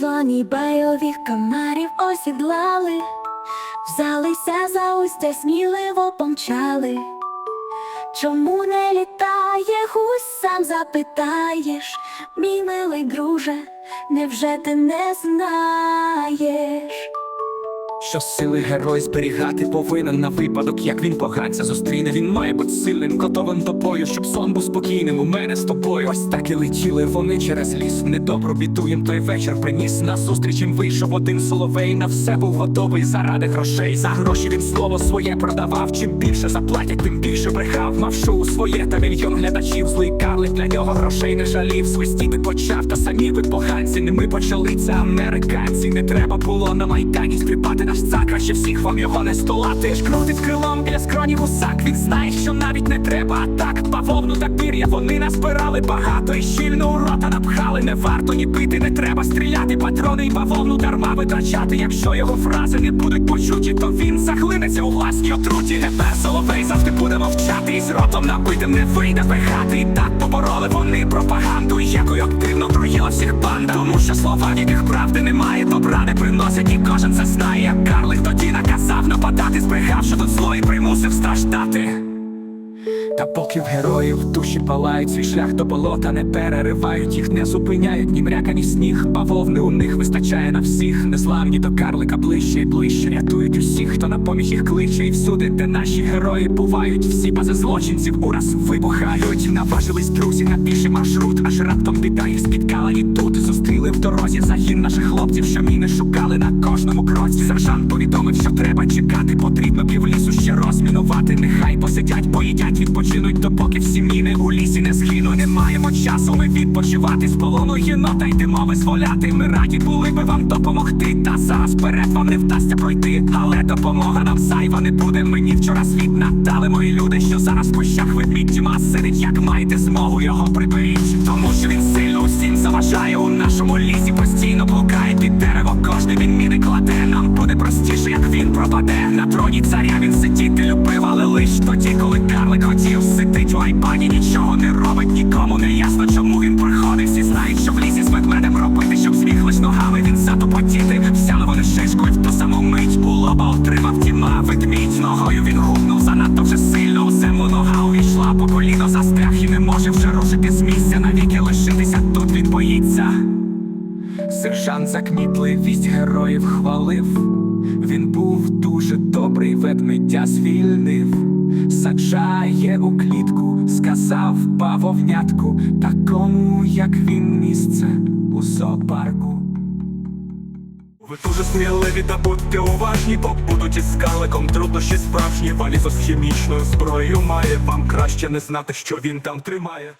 Вони байових комарів осідлали, взялися за устя, сміливо помчали. Чому не літає гусь, сам запитаєш, мій милий друже, невже ти не знаєш? Що сили герой зберігати повинен на випадок, як він поганця зустріне. Він має бути сильним, готовим до бою, щоб сон був спокійним. У мене з тобою. Ось так і летіли вони через ліс. Недобру біду їм той вечір приніс. На зустріч їм вийшов один соловей. На все був готовий заради грошей. За гроші він слово своє продавав. Чим більше заплатять, тим більше брехав. Мав шоу своє та мільйон глядачів. Злий для нього грошей не жалів. Свистіти почав, та самі ви поганці. Не ми почали це американці. Не треба було на майдані стрибати наш цак. Краще всіх вам його не столати. Ж крутить крилом біля скронів усак. Він знає, що навіть не треба. Так бавовну та пір'я вони назбирали багато і щільно у рота напхали. Не варто ні бити, не треба стріляти. Патрони і бавовну дарма витрачати. Якщо його фрази не будуть почуті, то він захлинеться у власній отруті. Тепер соловей завжди буде мовчати. І з ротом набитим не вийде виграти. І так побороли вони пропаганду, якою активно труїла всіх банда. Тому що слова, ніких правди немає, добра не приносять, і кожен це знає. Карлик тоді наказав нападати, збрехав, що тут зло і. Та поки в героїв душі палають свій шлях до болота, не переривають їх, не зупиняють ні мряка, ні сніг. Бавовни у них вистачає на всіх. Незламні до карлика ближче і ближче. Рятують усіх, хто на поміг їх кличе. І всюди, де наші герої бувають, всі бази злочинців ураз вибухають. Наважились друзі на більший маршрут, аж раптом біда спіткала і тут зустріли в дорозі загін наших хлопців, що міни шукали на кожному кроці. Сержант повідомив, що треба чекати. Потрібно півлісу ще розмінувати. Посидять, поїдять, відпочинуть, допоки всі міни у лісі не згинуть. Не маємо часу ми відпочивати з полону єнота йдемо визволяти. Ми раді були би вам допомогти. Та зараз вперед вам не вдасться пройти. Але допомога нам зайва не буде. Мені вчора світ надали мої люди, що зараз в кущах ведмідь тьма сидить, як маєте змогу його приберіть. Тому що він сильно усім заважає у нашому лісі. Постійно блукає під дерево. Кожний він міни кладе. Нам буде простіше, як він пропаде. На троні царя він сидіти любив, але лиш тоді, коли карлик хотів сидить у айпані, нічого не робить, нікому не ясно, чому він приходить. Всі знають, що в лісі з ведмедем робити, щоб зміг лиш ногами він затопотіти. Взяли вони шишку і в ту саму мить у лоба отримав тіма ведмідь. Ногою він гукнув занадто вже сильно. У землю нога увійшла по коліно боїться. Сержант закмітливість героїв хвалив. Він був дуже добрий, ведмедя звільнив. Саджає у клітку, сказав бавовнятку, такому, як він місце у зоопарку. Ви дуже сміливі та будьте уважні, бо будуть із скаликом труднощі справжні. Валізос з хімічною зброєю має. Вам краще не знати, що він там тримає.